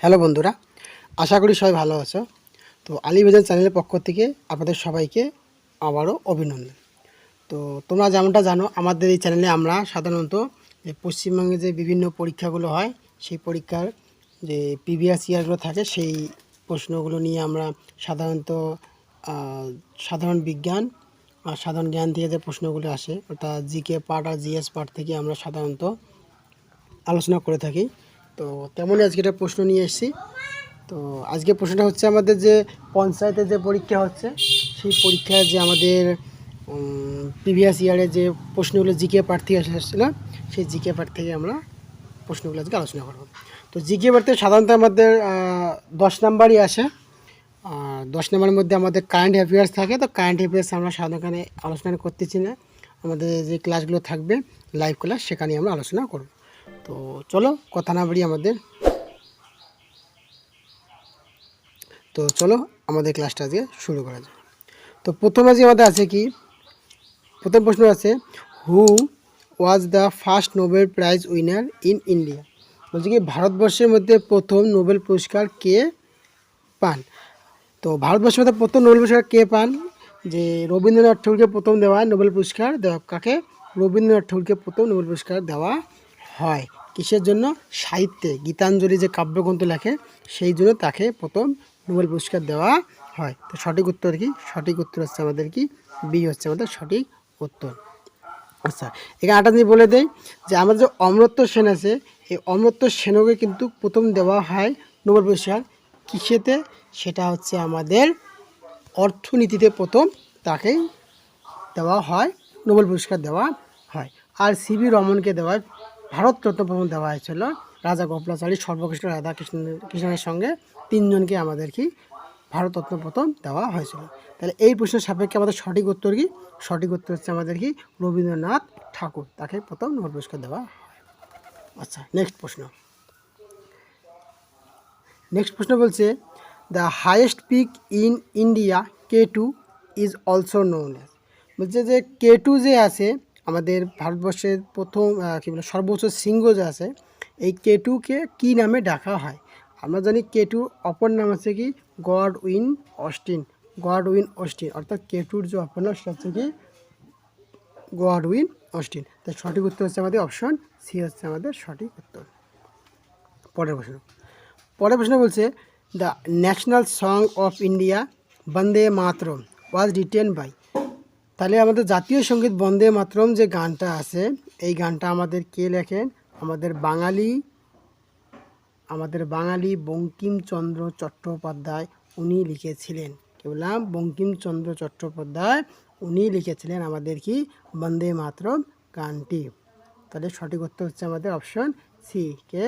Hello বন্ধুরা, আশা করি সবাই ভালো আছো। তো আলিবেজান চ্যানেলের পক্ষ থেকে আপনাদের সবাইকে আবারও অভিনন্দন। তো তোমরা যেমনটা জানো, আমাদের এই চ্যানেলে আমরা সাধারণত যে পশ্চিমবঙ্গে যে বিভিন্ন পরীক্ষাগুলো হয়, সেই পরীক্ষার যে প্রিভিয়াস ইয়ারগুলো থাকে, সেই প্রশ্নগুলো নিয়ে আমরা সাধারণত সাধারণ বিজ্ঞান আর সাধারণ জ্ঞান থেকে যে প্রশ্নগুলো আসে, অর্থাৎ জিকে পার্ট আর জিএস পার্ট থেকে আমরা সাধারণত আলোচনা করে থাকি। তো তেমনই আজকে একটা প্রশ্ন নিয়ে এসেছি। তো আজকে প্রশ্নটা হচ্ছে আমাদের যে পঞ্চায়েতের যে পরীক্ষা হচ্ছে, সেই পরীক্ষায় যে আমাদের প্রিভিয়াস ইয়ারে যে প্রশ্নগুলো জিকে পার্ট থেকে এসেছিল সেই জিকে পার্ট থেকে আমরা প্রশ্নগুলো আজকে আলোচনা করব। তো জিকে পার্ট থেকে সাধারণত আমাদের দশ নাম্বারই আসে। আর দশ নম্বরের মধ্যে আমাদের কারেন্ট অ্যাফেয়ার্স থাকে, তো কারেন্ট অ্যাফেয়ার্স আমরা সাধারণত আলোচনা করতেছি না। আমাদের যে ক্লাসগুলো থাকবে লাইভ ক্লাস সেখানে আমরা আলোচনা করব। তো চলো, কথা না বাড়ি আমাদের। তো চলো, আমাদের ক্লাসটা আজকে শুরু করা যায় তো প্রথমে যে আমাদের আছে কি? প্রথম প্রশ্ন আছে who was the first Nobel prize winner in India বলছে কি, ভারতবর্ষের মধ্যে প্রথম নোবেল পুরস্কার কে পান? তো ভারতবর্ষের মধ্যে প্রথম নোবেল পুরস্কার কে পান? যে রবীন্দ্রনাথ ঠাকুরকে প্রথম দেওয়া নোবেল পুরস্কার দেওয়া কাকে? রবীন্দ্রনাথ ঠাকুরকে প্রথম নোবেল পুরস্কার দেওয়া হয়। কিসের জন্য? সাহিত্যে। গীতাঞ্জলি যে কাব্যগ্রন্থ লেখে, সেই জন্য তাকে প্রথম নোবেল পুরস্কার দেওয়া হয়। তো সঠিক উত্তর কি? সঠিক উত্তর হচ্ছে আমাদের কি? বি হচ্ছে আমাদের সঠিক উত্তর। আচ্ছা এখানে আটা যদি বলে দেই যে, আমাদের যে অমরত্ব সেন আছে, এই অমরত্ব সেনকে কিন্তু প্রথম দেওয়া হয় নোবেল পুরস্কার। কিসেতে? সেটা হচ্ছে আমাদের অর্থনীতিতে প্রথম তাকেই দেওয়া হয়, নোবেল পুরস্কার দেওয়া হয়। আর সিবি রমনকে দেওয়া ভারতরত্ন প্রথম দেওয়া হয়েছিল। রাজা গোপালাচারী, সর্বকৃষ্ণ রাধা কৃষ্ণ কৃষ্ণের সঙ্গে তিনজনকে আমাদের কি ভারতরত্ন প্রথম দেওয়া হয়েছিল। তাহলে এই প্রশ্নের সাপেক্ষে আমাদের সঠিক উত্তর কি? সঠিক উত্তর হচ্ছে আমাদের কি? রবীন্দ্রনাথ ঠাকুর। তাকে প্রথম নোবেল পুরস্কার দেওয়া হয়। আচ্ছা নেক্সট প্রশ্ন। নেক্সট প্রশ্ন বলছে the highest peak in India K two is also known বলছে যে কে টু যে আছে আমাদের ভারতবর্ষের প্রথম কী বলে, সর্বোচ্চ শৃঙ্গ যে আছে, এই কে টুকে কী নামে ডাকা হয়? আমরা জানি কে টু, অপর নাম আছে কি Godwin Austen. Godwin Austen, অর্থাৎ কে টুর যে অপর নাম, সেটা হচ্ছে কি গড উইন অস্টিন। তাই সঠিক উত্তর হচ্ছে আমাদের অপশন সি, হচ্ছে আমাদের সঠিক উত্তর। পরের প্রশ্ন। পরের প্রশ্ন বলছে, the national song of India Vande Mataram was written by তাহলে আমাদের জাতীয় সংগীত বন্দে মাতরম যে গানটা আছে, এই গানটা আমাদের কে লেখেন? আমাদের বাঙালি আমাদের বাঙালি বঙ্কিমচন্দ্র চট্টোপাধ্যায় উনি লিখেছিলেন। কি বললাম বঙ্কিমচন্দ্র চট্টোপাধ্যায় উনি লিখেছিলেন আমাদের কি? বন্দে মাতরম গানটি। তাহলে সঠিক উত্তর হচ্ছে আমাদের অপশন সি কে,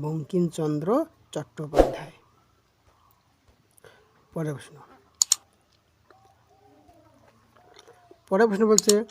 বঙ্কিমচন্দ্র চট্টোপাধ্যায়। পরের প্রশ্ন। পরের প্রশ্ন বলছে,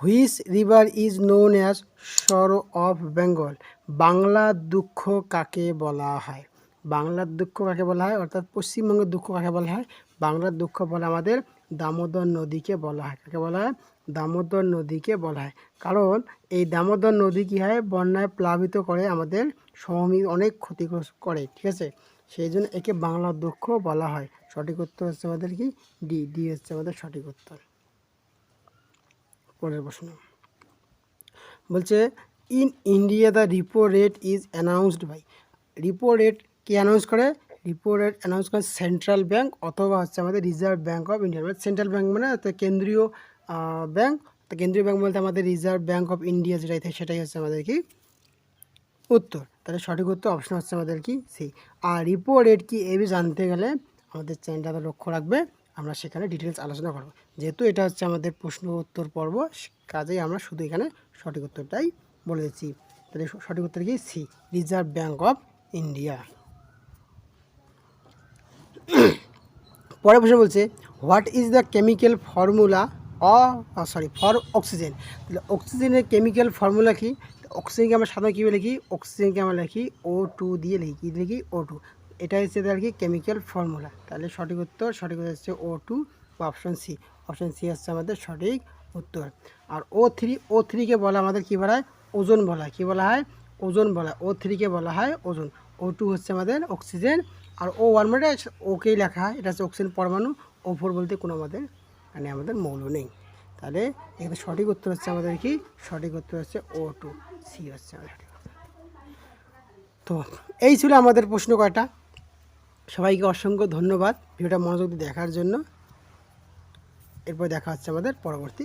which river is known as sorrow of Bengal. বাংলার দুঃখ কাকে বলা হয়? বাংলার দুঃখ কাকে বলা হয়? অর্থাৎ পশ্চিমবঙ্গের দুঃখ কাকে বলা হয়? বাংলার দুঃখ বলে আমাদের দামোদর নদীকে বলা হয়। কাকে বলা হয়? দামোদর নদীকে বলা হয়। কারণ এই দামোদর নদী কী হয়? বন্যায় প্লাবিত করে আমাদের সমভূমি অনেক ক্ষতিগ্রস্ত করে, ঠিক আছে? সেই জন্য একে বাংলার দুঃখ বলা হয়। সঠিক উত্তর হচ্ছে আমাদের কি? ডি ডি হচ্ছে আমাদের সঠিক উত্তর। পরের প্রশ্ন বলছে, in India the repo rate is announced by repo rate K announce করে? রিপো রেট অ্যানাউন্স করে সেন্ট্রাল ব্যাঙ্ক অথবা হচ্ছে আমাদের reserve bank of India. Central bank মানে কেন্দ্রীয় ব্যাঙ্ক তো কেন্দ্রীয় ব্যাঙ্ক বলতে আমাদের রিজার্ভ ব্যাঙ্ক অফ ইন্ডিয়া যেটাই থাকে সেটাই হচ্ছে আমাদের কি? উত্তর। তাহলে সঠিক উত্তর, অপশন হচ্ছে আমাদের কি? সি। আর রিপো রেট কি এবি জানতে গেলে আমাদের চ্যানেলটা লক্ষ্য রাখবে। আমরা সেখানে ডিটেলস আলোচনা করব। যেহেতু এটা হচ্ছে আমাদের প্রশ্ন উত্তর পর্ব কাজেই আমরা শুধু এখানে সঠিক উত্তরটাই বলে দিচ্ছি। তাহলে সঠিক উত্তর কি? C reserve bank of India পরের প্রশ্ন বলছে what is the chemical formula uh sorry for oxygen তাহলে অক্সিজেনের কেমিক্যাল ফর্মুলা কি? অক্সিজেনকে আমরা সাধারণত কীভাবে লিখি? অক্সিজেনকে আমরা লিখি ও টু দিয়ে লিখি। কী লিখি? ও টু এটা হচ্ছে তার কি কেমিক্যাল ফর্মুলা তাহলে সঠিক উত্তর সঠিক উত্তর হচ্ছে ও টু বা অপশন সি অপশন সি হচ্ছে আমাদের সঠিক উত্তর। আর ও থ্রি ও থ্রিকে বলা আমাদের কী বলা হয়? ওজন বলা হয়। কী বলা হয়? ওজন বলা ও থ্রিকে বলা হয় ওজন। ও টু হচ্ছে আমাদের অক্সিজেন আর ও ওয়ান মানে ওকেই লেখা হয়? এটা হচ্ছে অক্সিজেন পরমাণু। ও ফোর বলতে কোনো আমাদের মানে আমাদের মৌল নেই। তাহলে এখানে সঠিক উত্তর হচ্ছে আমাদের কি? সঠিক উত্তর হচ্ছে ও টু সি হচ্ছে আমাদের তো এই ছিল আমাদের প্রশ্ন কয়টা? সবাইকে অসংখ্য ধন্যবাদ ভিডিওটা মনোযোগ দেখার জন্য। এরপর দেখা হচ্ছে আমাদের পরবর্তী